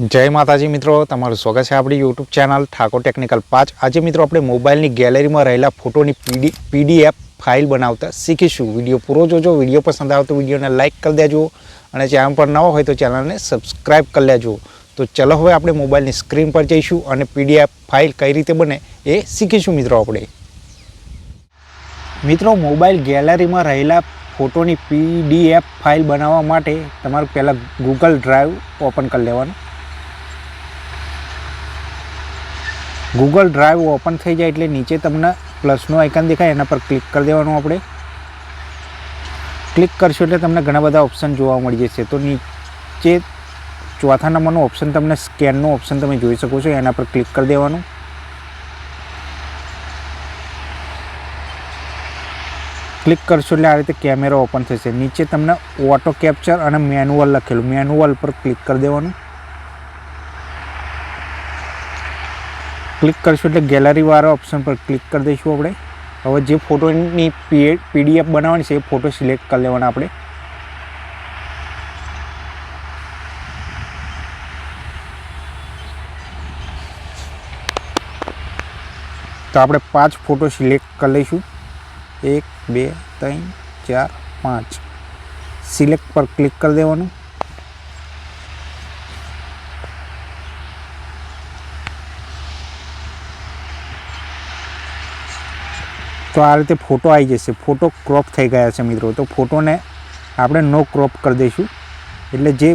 જય માતાજી મિત્રો, તમારું સ્વાગત છે આપણી યુટ્યુબ ચેનલ ઠાકોર ટેકનિકલ પાંચ. આજે મિત્રો આપણે મોબાઈલની ગેલેરીમાં રહેલા ફોટોની પીડી, પીડીએફ ફાઇલ બનાવતા શીખીશું. વીડિયો પૂરો જોજો, વીડિયો પસંદ આવે તો વિડીયોને લાઇક કરી દેજો અને ચેનલ પર નવો હોય તો ચેનલને સબસ્ક્રાઇબ કરી લેજો. તો ચલો હવે આપણે મોબાઈલની સ્ક્રીન પર જઈશું અને પીડીએફ ફાઇલ કઈ રીતે બને એ શીખીશું મિત્રો આપણે. મિત્રો, મોબાઈલ ગેલેરીમાં રહેલા ફોટોની પીડીએફ ફાઇલ બનાવવા માટે તમારે પહેલાં ગૂગલ ડ્રાઈવ ઓપન કરી લેવાનું. ગૂગલ ડ્રાઈવ ઓપન થઈ જાય એટલે નીચે તમને પ્લસનું આઇકન દેખાય, એના પર ક્લિક કરી દેવાનું આપણે. ક્લિક કરશો એટલે તમને ઘણા બધા ઓપ્શન જોવા મળી જશે. તો નીચે ચોથા નંબરનું ઓપ્શન તમને સ્કેનનું ઓપ્શન તમે જોઈ શકો છો, એના પર ક્લિક કરી દેવાનું. ક્લિક કરશો એટલે આ રીતે કેમેરો ઓપન થશે. નીચે તમને ઓટો કેપ્ચર અને મેન્યુઅલ લખેલું. મેન્યુઅલ પર ક્લિક કરી દેવાનું. ક્લિક કરશો એટલે ગેલેરીવાળા ઓપ્શન પર ક્લિક કરી દઈશું આપણે. હવે જે ફોટોની પીડીએફ બનાવવાની છે એ ફોટો સિલેક્ટ કરી લેવાના આપણે. તો આપણે પાંચ ફોટો સિલેક્ટ કરી લઈશું. એક, બે, ત્રણ, ચાર, પાંચ. સિલેક્ટ પર ક્લિક કરી દેવાનું. તો આ રીતે ફોટો આવી જશે. ફોટો ક્રોપ થઈ ગયા છે મિત્રો. તો ફોટોને આપણે નો ક્રોપ કરી દઈશું. એટલે જે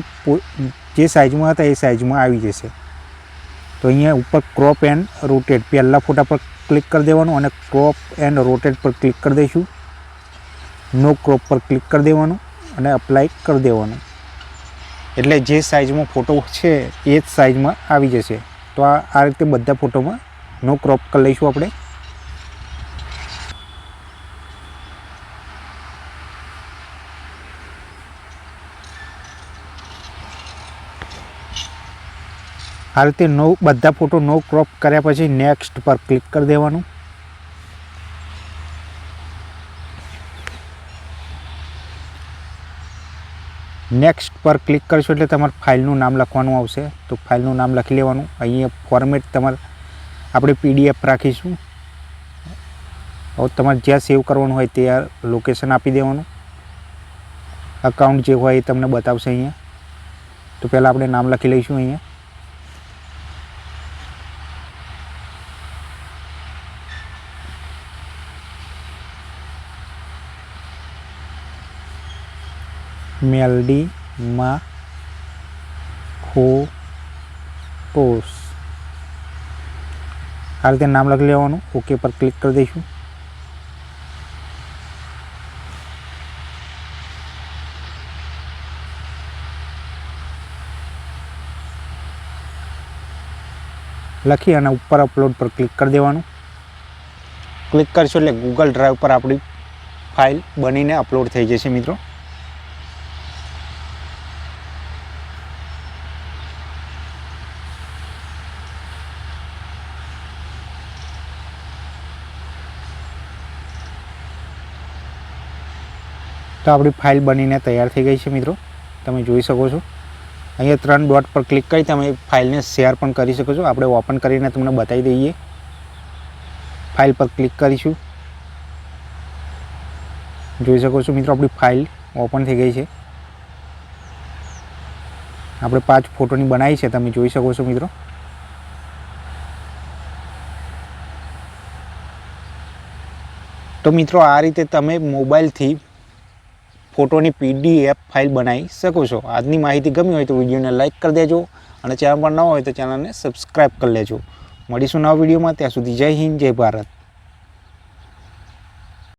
જે સાઇઝમાં હતા એ સાઇઝમાં આવી જશે. તો અહીંયા ઉપર ક્રોપ એન્ડ રોટેટ પહેલાં ફોટા પર ક્લિક કરી દેવાનું અને ક્રોપ એન્ડ રોટેટ પર ક્લિક કરી દઈશું. નો ક્રોપ પર ક્લિક કરી દેવાનું અને અપ્લાય કરી દેવાનું. એટલે જે સાઇઝમાં ફોટો છે એ જ સાઇઝમાં આવી જશે. તો આ રીતે બધા ફોટોમાં નો ક્રોપ કરી લઈશું આપણે. આ રીતે નો બધા ફોટો નો ક્રોપ કર્યા પછી નેક્સ્ટ પર ક્લિક કરી દેવાનું. નેક્સ્ટ પર ક્લિક કરશો એટલે તમારે ફાઇલનું નામ લખવાનું આવશે. તો ફાઇલનું નામ લખી લેવાનું. અહીંયા ફોર્મેટ તમારે આપણે પીડીએફ રાખીશું. હવે તમારે જ્યાં સેવ કરવાનું હોય ત્યાં લોકેશન આપી દેવાનું. અકાઉન્ટ જે હોય એ તમને બતાવશે અહીંયા. તો પહેલાં આપણે નામ લખી લઈશું અહીંયા. મેલડીમાં ફોટોસ આ રીતે નામ લખી લેવાનું ઓકે પર ક્લિક કરી દઈશું લખી અને ઉપર અપલોડ પર ક્લિક કરી દેવાનું ક્લિક કરશો એટલે ગૂગલ ડ્રાઈવ પર આપણી ફાઇલ બનીને અપલોડ થઈ જશે મિત્રો તો આપણી ફાઇલ બનીને તૈયાર થઈ ગઈ છે મિત્રો. તમે જોઈ શકો છો. અહીંયા ત્રણ ડોટ પર ક્લિક કરી તમે ફાઇલને શેર પણ કરી શકો છો. આપણે ઓપન કરીને તમને બતાવી દઈએ. ફાઇલ પર ક્લિક કરીશું. જોઈ શકો છો મિત્રો આપણી ફાઇલ ઓપન થઈ ગઈ છે. આપણે પાંચ ફોટોની બનાવી છે. તમે જોઈ શકો છો મિત્રો. તો મિત્રો આ રીતે તમે મોબાઈલથી ફોટોની પીડીએફ ફાઇલ બનાવી શકો છો. આજની માહિતી ગમી હોય તો વિડીયોને લાઇક કરી દેજો અને ચેનલ પર ન હોય તો ચેનલને સબસ્ક્રાઈબ કરી લેજો. મળીશું નવા વિડીયોમાં. ત્યાં સુધી જય હિન્દ, જય ભારત.